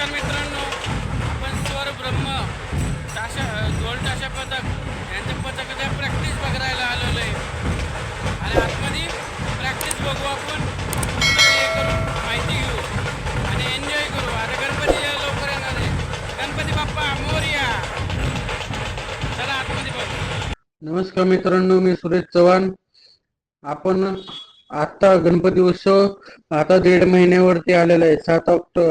नमस्कार मित्रांनो. आपण स्वर ब्रह्म ताशा ढोल ताशा पथक यांच्या पथकाच्या प्रॅक्टिस बघायला आलेलो आहे. आणि आतमध्ये प्रॅक्टिस बघू आपण. हे करू माहिती घेऊ आणि एन्जॉय करू. आता गणपती लवकर येणार आहे. गणपती बाप्पा मोरया. चला आतमध्ये बघू. नमस्कार मित्रांनो मी सुरेश चव्हाण. आपण आता गणपती उत्सव आता दीड महिन्यावरती आलेला आहे. सात ऑक्टो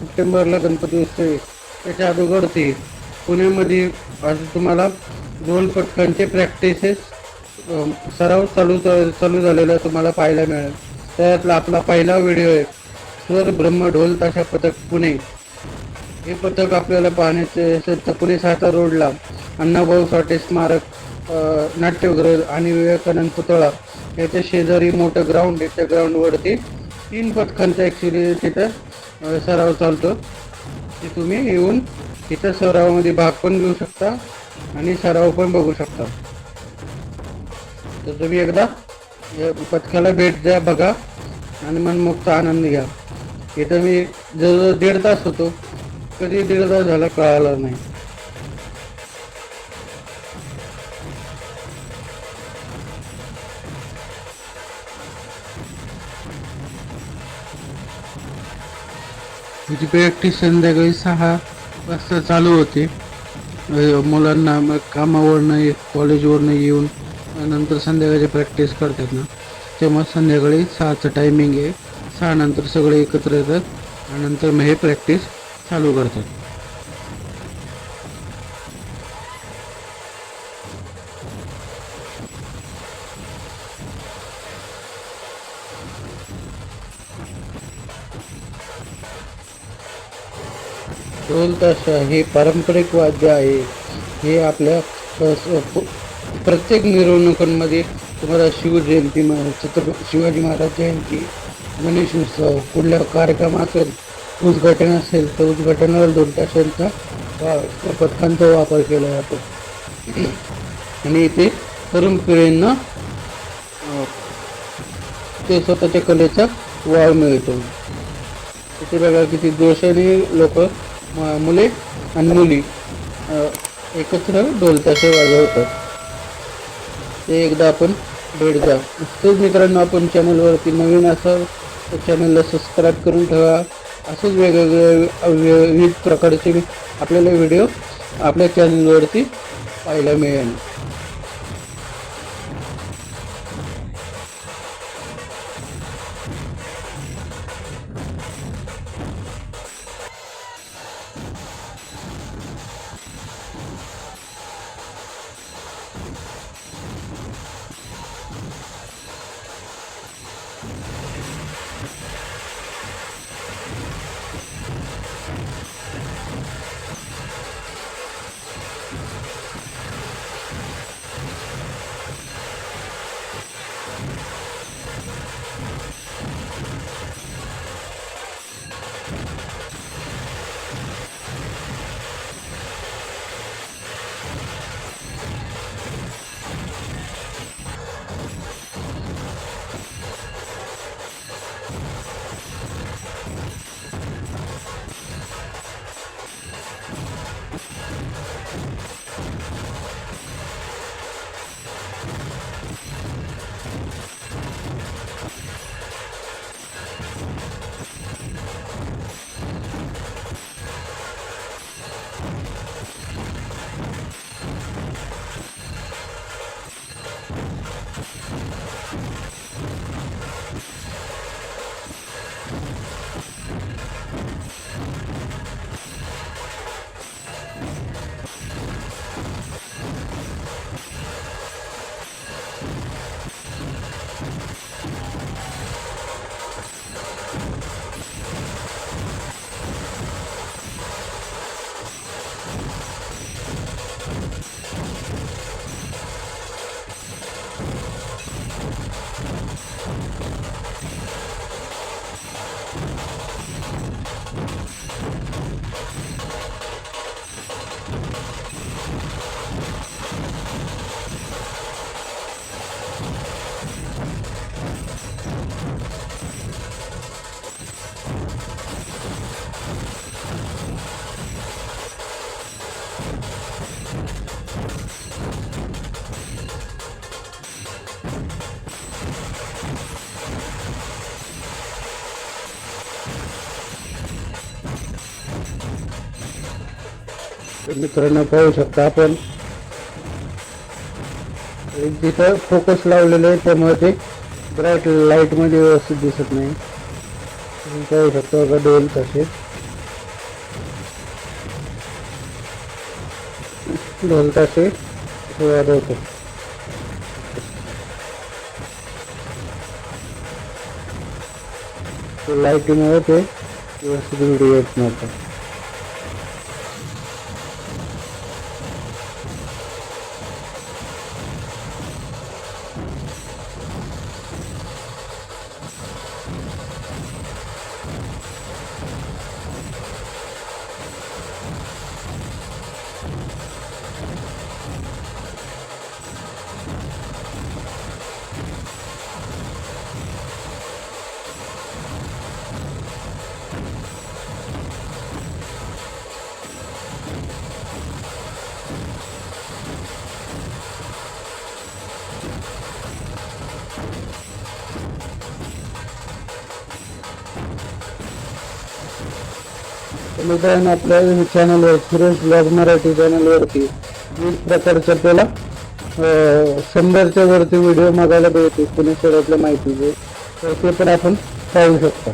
सप्टेंबरला गणपती उत्सव आहे. त्याच्या अगोदरती पुण्यामध्ये आज तुम्हाला ढोल पटकांचे प्रॅक्टिसेस सराव चालू चालू झालेला तुम्हाला पाहायला मिळेल. त्यातला आपला पहिला व्हिडिओ आहे स्वर ब्रह्म ढोल ताशा पथक पुणे. हे पथक आपल्याला पाहण्याचे असेल तर पुणे साता रोडला अण्णाभाऊ साठे स्मारक नाट्यगृह आणि विवेकानंद पुतळा याच्या शेजारी मोठं ग्राउंड आहे. त्या ग्राउंडवरती तीन पथकांचा ॲक्च्युली तिथं सराव चालतो. ते तुम्ही येऊन तिथं सरावामध्ये भाग पण घेऊ शकता आणि सराव पण बघू शकता. तर तुम्ही एकदा या पथकाला भेट द्या बघा आणि मनमुक्त आनंद घ्या. इथं मी जवळजवळ दीड तास होतो. कधी दीड तास झाला कळाला नाही. त्याची प्रॅक्टिस संध्याकाळी सहा वाजता चालू होते. मुलांना मग कामावरनं कॉलेजवरनं येऊन नंतर संध्याकाळची प्रॅक्टिस करतात ना. तेव्हा संध्याकाळी सहाचं टायमिंग आहे. सहा नंतर सगळे एकत्र येतात आणि नंतर मग हे प्रॅक्टिस चालू करतात. ढोलताशा हे पारंपरिक वाद्य आहे. हे आपल्या प्रत्येक मिरवणुकांमध्ये तुम्हाला शिवजयंती म- छत्रपती शिवाजी महाराज जयंती गणेश उत्सव कुठल्या कार्यक्रम असेल उद्घाटन असेल तर उद्घाटनावर दोन ताशांचा वा- पथकांचा वापर केला जातो. आणि इथे तरुण पिढींना ते स्वतःच्या कलेचा वाव मिळतो. तिथे बघा किती दोषाने लोक मुले आणि मुली एकत्र ढोलताशे वाजवतात. ते एकदा आपण भेट द्या. नुसतेच मित्रांनो आपण चॅनलवरती नवीन असाल तर चॅनलला सबस्क्राईब करून ठेवा. असंच वेगवेगळे वि- विविध प्रकारचे आपल्याला व्हिडिओ आपल्या चॅनलवरती पाहायला मिळेल. मित्रांनो पाहू शकता आपण. जिथं फोकस लावलेलं आहे त्यामुळे ते ब्राईट लाईटमध्ये व्यवस्थित दिसत नाही. तुम्ही पाहू शकता बघा डोल तसे. ढोल तसे वाजवतो लाईटीमुळे ते व्यवस्थित व्हिडिओ येत नव्हतं. मित्रांनो आपल्या चॅनलवर सुरेश ब्लॉग मराठी चॅनलवरती विविध प्रकारचे आपल्याला शंभरच्या वरती व्हिडिओ बघायला भेटते पुणे शहरातल्या माहितीचे. तर ते पण आपण पाहू शकतो.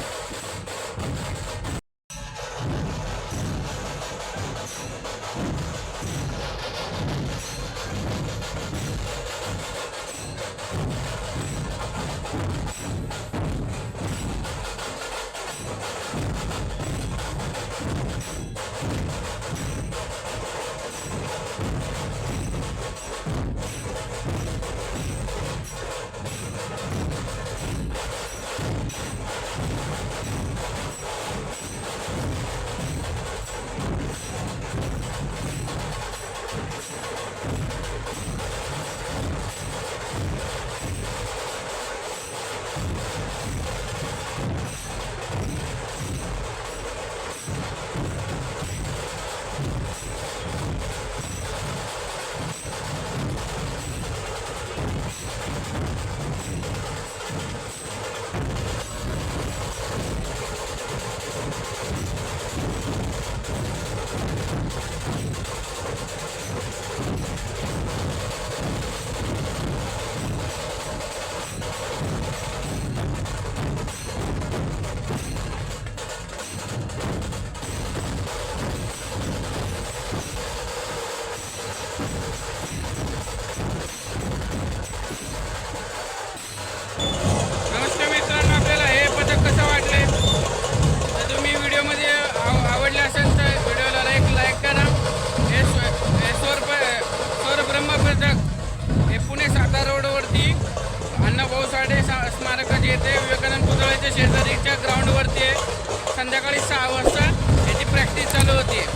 거 지?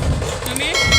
유 미?